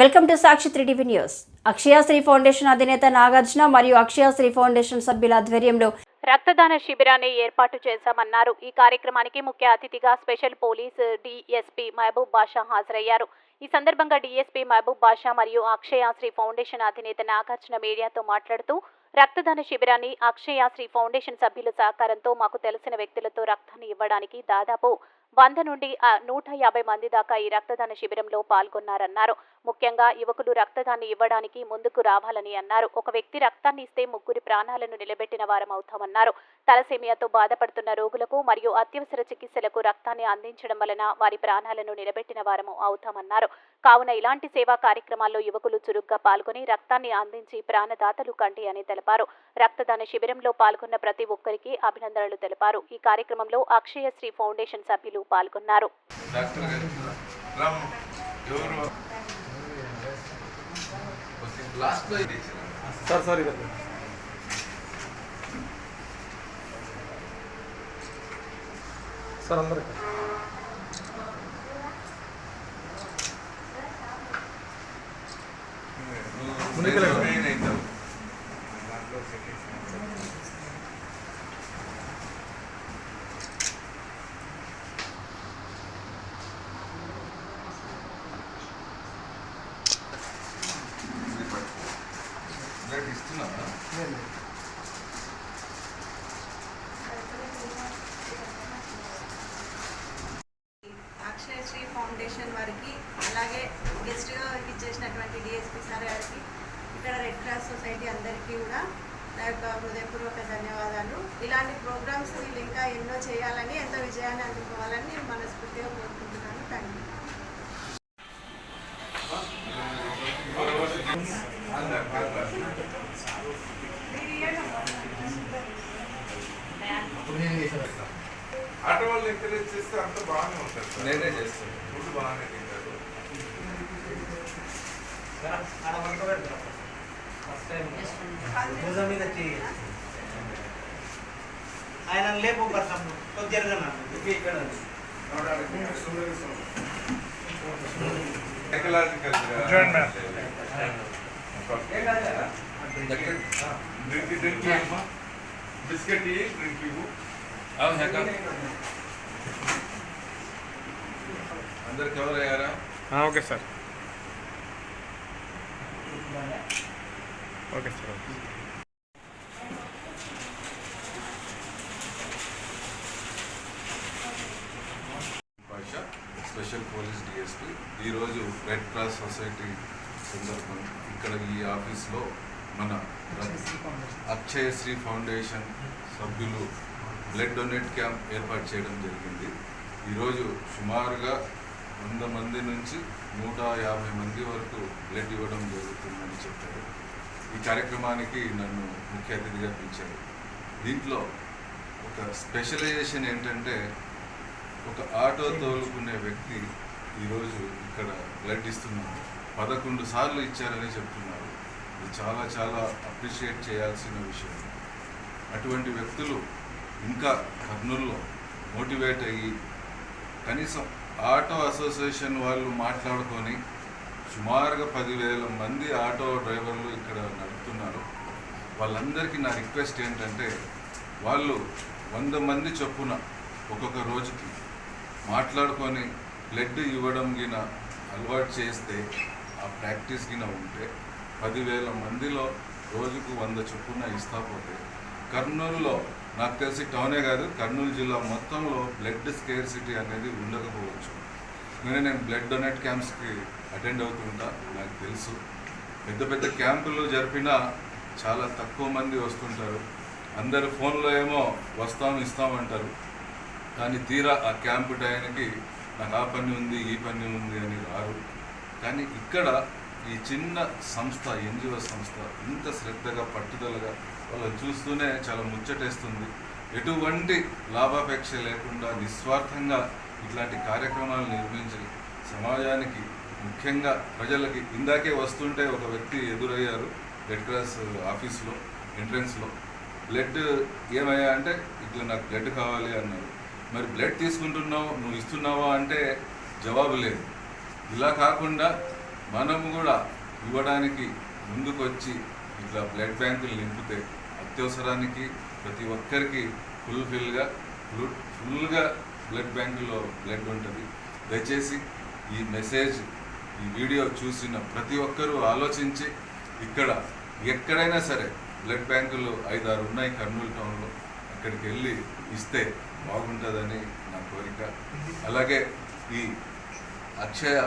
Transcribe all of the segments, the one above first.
Welcome to Sakshi three TV news. Akshayasri foundation అధినేత నాగార్జున మరియు అక్షయాశ్రీ foundation సభ్యుల ఆధ్వర్యంలో రక్తదాన శిబిరాన్ని ఏర్పాటు చేశామన్నారు. ఈ కార్యక్రమానికి ముఖ్య అతిథిగా special police DSP Mahaboob Basha హాజరయ్యారు. ఈ సందర్భంగా డిఎస్పీ మహబూబ్ బాషా మరియు అక్షయాశ్రీ ఫౌండేషన్ అధినేత నాగార్జున మీడియాతో మాట్లాడుతూ రక్తదాన శిబిరాన్ని అక్షయాశ్రీ ఫౌండేషన్ సభ్యుల సహకారంతో మాకు తెలిసిన వ్యక్తులతో రక్తాన్ని ఇవ్వడానికి దాదాపు వంద నుండి నూట యాభై మంది దాకా ఈ రక్తదాన శిబిరంలో పాల్గొన్నారన్నారు. ముఖ్యంగా యువకులు రక్తదాన్ని ఇవ్వడానికి ముందుకు రావాలని అన్నారు. ఒక వ్యక్తి రక్తాన్ని ఇస్తే ముగ్గురి ప్రాణాలను నిలబెట్టిన వారం అవుతామన్నారు. తలసేమియాతో బాధపడుతున్న రోగులకు మరియు అత్యవసర చికిత్సలకు రక్తాన్ని అందించడం వలన వారి ప్రాణాలను నిలబెట్టిన వారము అవుతామన్నారు. కావున ఇలాంటి సేవా కార్యక్రమాల్లో యువకులు చురుగ్గా పాల్గొని రక్తాన్ని అందించి ప్రాణదాతలు కండి అని తెలిపారు. రక్తదాన శిబిరంలో పాల్గొన్న ప్రతి ఒక్కరికి అభినందనలు తెలిపారు. ఈ కార్యక్రమంలో అక్షయశ్రీ ఫౌండేషన్ సభ్యులు పాల్గొన్నారు. డాక్టర్ గారు రామ్ ఎవరు? లాస్ట్లో ఇది ఇచ్చిన. సార్ సార్ ఇది సార్ అందరికి నువ్వు ముందుకెళ్ళండి. మెయిన్ అవుతావు. ఇది పట్టుకో. బ్లడ్ ఇస్తున్నావా అక్షయశ్రీ ఫౌండేషన్ వారికి అలాగే గెస్ట్గా ఇచ్చేసినటువంటి డిఎస్పీ సార్ గారికి ఇక్కడ రెడ్ క్రాస్ సొసైటీ అందరికీ కూడా నా యొక్క హృదయపూర్వక ధన్యవాదాలు. ఇలాంటి ప్రోగ్రామ్స్ వీళ్ళు ఇంకా ఎన్నో చేయాలని ఎంతో విజయాన్ని అందుకోవాలని నేను మనస్ఫూర్తిగా కోరుకుంటున్నాను. థ్యాంక్ యూ ఆటో వాళ్ళు ఎంకరేజ్ చేస్తే అంత బాగానే ఉంటుంది సార్. నేనే చేస్తాను. ఫుడ్ బాగానే తింటారు భుజం మీద చెయ్యి ఆయన లేపు పడతాం కొద్దిగా ఇక్కడ psychological Join, ma'am. Drink drink biscuit ఇయ్యి డ్రింక్ ఇవ్వు అందరు కవర్ అయ్యారా okay sir. Okay sir special police DSP ఈరోజు రెడ్ క్రాస్ సొసైటీ సందర్భం ఇక్కడ ఈ ఆఫీస్లో మన అక్షయశ్రీ ఫౌండేషన్ సభ్యులు బ్లడ్ డొనేట్ క్యాంప్ ఏర్పాటు చేయడం జరిగింది. ఈరోజు సుమారుగా వంద మంది నుంచి నూట యాభై మంది వరకు బ్లడ్ ఇవ్వడం జరుగుతుందని చెప్పారు. ఈ కార్యక్రమానికి నన్ను ముఖ్య అతిథిగా పిలిచారు. దీంట్లో ఒక స్పెషలైజేషన్ ఏంటంటే ఒక ఆటో తోలుకునే వ్యక్తి ఈరోజు ఇక్కడ బ్లడ్ ఇస్తున్నారు పదకొండు సార్లు ఇచ్చారని చెప్తున్నారు. ఇది చాలా చాలా అప్రిషియేట్ చేయాల్సిన విషయం. అటువంటి వ్యక్తులు ఇంకా కర్నూల్లో మోటివేట్ అయ్యి కనీసం ఆటో అసోసియేషన్ వాళ్ళు మాట్లాడుకొని సుమారుగా పదివేల మంది ఆటో డ్రైవర్లు ఇక్కడ నడుపుతున్నారు. వాళ్ళందరికీ నా రిక్వెస్ట్ ఏంటంటే వాళ్ళు వంద మంది చొప్పున ఒక్కొక్క రోజుకి మాట్లాడుకొని బ్లడ్ ఇవ్వడం గిన అలవాటు చేస్తే ఆ ప్రాక్టీస్ గిన ఉంటే పదివేల మందిలో రోజుకు వంద చొప్పున ఇస్తా పోతే కర్నూలులో నాకు తెలిసి టౌనే కాదు కర్నూలు జిల్లా మొత్తంలో బ్లడ్ స్కేర్ సిటీ అనేది ఉండకపోవచ్చు. నేను నేను బ్లడ్ డొనేట్ క్యాంప్స్కి అటెండ్ అవుతుంటా నాకు తెలుసు. పెద్ద పెద్ద క్యాంపులు జరిపినా చాలా తక్కువ మంది వస్తుంటారు. అందరు ఫోన్లో ఏమో వస్తాం ఇస్తామంటారు కానీ తీరా ఆ క్యాంపు టైంకి నాకు ఆ పని ఉంది ఈ పని ఉంది అని రారు. కానీ ఇక్కడ ఈ చిన్న సంస్థ ఎన్జిఓ సంస్థ ఇంత శ్రద్ధగా పట్టుదలగా వాళ్ళని చూస్తూనే చాలా ముచ్చటేస్తుంది. ఎటువంటి లాభాపేక్ష లేకుండా నిస్వార్థంగా ఇట్లాంటి కార్యక్రమాలు నిర్మించి సమాజానికి ముఖ్యంగా ప్రజలకి ఇందాకే వస్తుంటే ఒక వ్యక్తి ఎదురయ్యారు రెడ్ క్రాస్ ఆఫీస్లో ఎంట్రన్స్లో. బ్లడ్ ఏమయ్యా అంటే ఇట్లా నాకు బ్లడ్ కావాలి అన్నారు. మరి బ్లడ్ తీసుకుంటున్నావు నువ్వు ఇస్తున్నావా అంటే జవాబు లేదు. ఇలా కాకుండా మనం కూడా ఇవ్వడానికి ముందుకొచ్చి ఇట్లా బ్లడ్ బ్యాంకులు నింపితే అత్యవసరానికి ప్రతి ఒక్కరికి ఫుల్ఫిల్గా ఫుల్ ఫుల్గా బ్లడ్ బ్యాంకులో బ్లడ్ ఉంటుంది. దయచేసి ఈ మెసేజ్ ఈ వీడియో చూసిన ప్రతి ఒక్కరూ ఆలోచించి ఇక్కడ ఎక్కడైనా సరే బ్లడ్ బ్యాంకులు ఐదారు ఉన్నాయి కర్నూలు టౌన్లో అక్కడికి వెళ్ళి ఇస్తే బాగుంటుందని నా కోరిక. అలాగే ఈ అక్షయ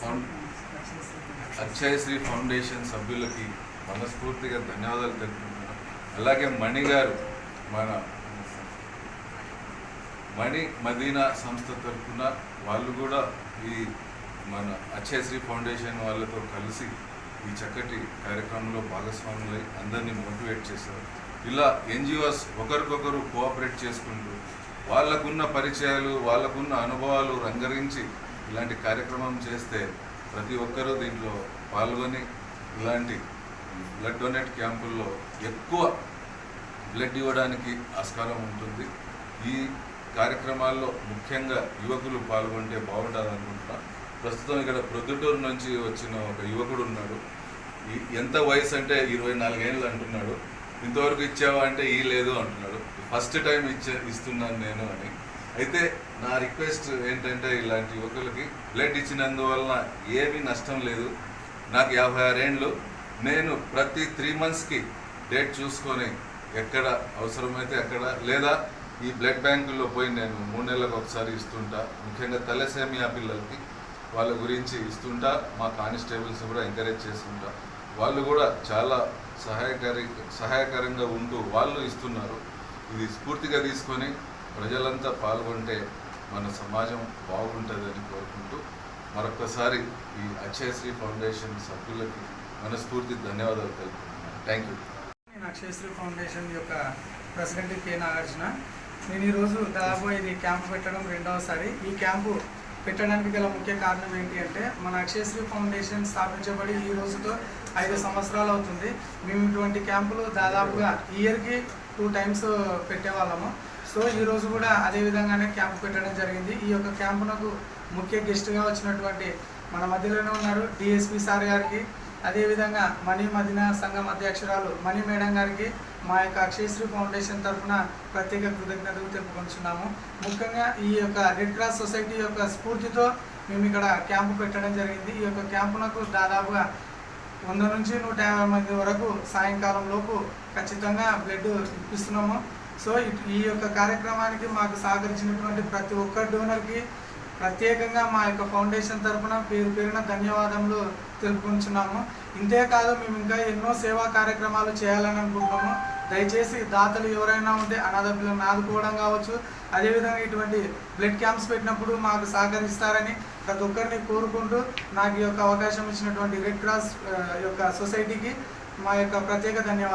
ఫౌండ్ అక్షయశ్రీ ఫౌండేషన్ సభ్యులకి మనస్ఫూర్తిగా ధన్యవాదాలు తెలుపుకుంటున్నాను. అలాగే మణి గారు మన మణి మదీనా సంస్థ తరఫున వాళ్ళు కూడా ఈ మన అక్షయశ్రీ ఫౌండేషన్ వాళ్ళతో కలిసి ఈ చక్కటి కార్యక్రమంలో భాగస్వాములై అందరినీ మోటివేట్ చేశారు. ఇలా ఎన్జిఓస్ ఒకరికొకరు కోఆపరేట్ చేసుకుంటూ వాళ్ళకున్న పరిచయాలు వాళ్ళకున్న అనుభవాలు రంగరించి ఇలాంటి కార్యక్రమం చేస్తే ప్రతి ఒక్కరూ దీంట్లో పాల్గొని ఇలాంటి బ్లడ్ డొనేట్ క్యాంపుల్లో ఎక్కువ బ్లడ్ ఇవ్వడానికి ఆస్కారం ఉంటుంది. ఈ కార్యక్రమాల్లో ముఖ్యంగా యువకులు పాల్గొంటే బాగుంటుంది అనుకుంటున్నా. ప్రస్తుతం ఇక్కడ ప్రొద్దుటూరు నుంచి వచ్చిన ఒక యువకుడు ఉన్నాడు. ఈ- ఎంత వయసు అంటే ఇరవై నాలుగేళ్ళు అంటున్నాడు. ఇంతవరకు ఇచ్చావా అంటే ఈ లేదు అంటున్నాడు. ఫస్ట్ టైం ఇచ్చే ఇస్తున్నాను నేను అని. అయితే నా రిక్వెస్ట్ ఏంటంటే ఇలాంటి యువకులకి బ్లడ్ ఇచ్చినందువలన ఏమీ నష్టం లేదు. నాకు యాభై ఆరేండ్లు. నేను ప్రతి త్రీ మంత్స్కి డేట్ చూసుకొని ఎక్కడ అవసరమైతే అక్కడ లేదా ఈ బ్లడ్ బ్యాంకుల్లో పోయి నేను మూడు నెలలకు ఒకసారి ఇస్తుంటా. ముఖ్యంగా తలసేమియా పిల్లలకి వాళ్ళ గురించి ఇస్తుంటా. మా కానిస్టేబుల్స్ కూడా ఎంకరేజ్ చేస్తుంటా. వాళ్ళు కూడా చాలా సహాయకారి సహాయకరంగా ఉంటూ వాళ్ళు ఇస్తున్నారు. ఇది స్ఫూర్తిగా తీసుకొని ప్రజలంతా పాల్గొంటే మన సమాజం బాగుంటుందని కోరుకుంటూ మరొకసారి ఈ అక్షయశ్రీ ఫౌండేషన్ సభ్యులకి మనస్ఫూర్తి ధన్యవాదాలు తెలుపుకుంటున్నాను. థ్యాంక్ యూ అక్షయశ్రీ ఫౌండేషన్ యొక్క ప్రెసిడెంట్ కె నాగార్జున. నేను ఈరోజు దాదాపు ఇది క్యాంపు పెట్టడం రెండవసారి. ఈ క్యాంపు పెట్టడానికి గల ముఖ్య కారణం ఏంటి అంటే మన అక్షయశ్రీ ఫౌండేషన్ స్థాపించబడి ఈ రోజుతో ఐదు సంవత్సరాలు అవుతుంది. మేము ఇటువంటి క్యాంపులు దాదాపుగా ఇయర్కి టూ టైమ్స్ పెట్టేవాళ్ళము. సో ఈ రోజు కూడా అదే విధంగానే క్యాంపు పెట్టడం జరిగింది. ఈ యొక్క క్యాంపునకు ముఖ్య గెస్ట్గా వచ్చినటువంటి మన మధ్యలోనే ఉన్నారు డిఎస్పి సార్ గారికి అదేవిధంగా మణి మదిన సంఘం అధ్యక్షురాలు మణి మేడం గారికి మా యొక్క అక్షయశ్రీ ఫౌండేషన్ తరఫున ప్రత్యేక కృతజ్ఞతలు తెలుపుకుంటున్నాము. ముఖ్యంగా ఈ యొక్క రెడ్ క్రాస్ సొసైటీ యొక్క స్ఫూర్తితో మేము ఇక్కడ క్యాంపు పెట్టడం జరిగింది. ఈ యొక్క క్యాంపునకు దాదాపుగా వంద నుంచి నూట యాభై మంది వరకు సాయంకాలం లోపు ఖచ్చితంగా బ్లడ్ ఇప్పిస్తున్నాము. సో ఈ యొక్క కార్యక్రమానికి మాకు సహకరించినటువంటి ప్రతి ఒక్క డోనర్కి ప్రత్యేకంగా మా యొక్క ఫౌండేషన్ తరఫున పేరు పేరున ధన్యవాదములు తెలుపుకుంటున్నాము. ఇంతే కాదు మేము ఇంకా ఎన్నో సేవా కార్యక్రమాలు చేయాలని అనుకుంటున్నాము. దయచేసి దాతలు ఎవరైనా ఉంటే అనాథ పిల్లలను ఆదుకోవడం కావచ్చు. అదేవిధంగా ఇటువంటి బ్లడ్ క్యాంప్స్ పెట్టినప్పుడు మాకు సహకరిస్తారని ప్రతి ఒక్కరిని కోరుకుంటూ నాకు ఈ యొక్క అవకాశం ఇచ్చినటువంటి రెడ్ క్రాస్ యొక్క సొసైటీకి మా యొక్క ప్రత్యేక ధన్యవాదాలు.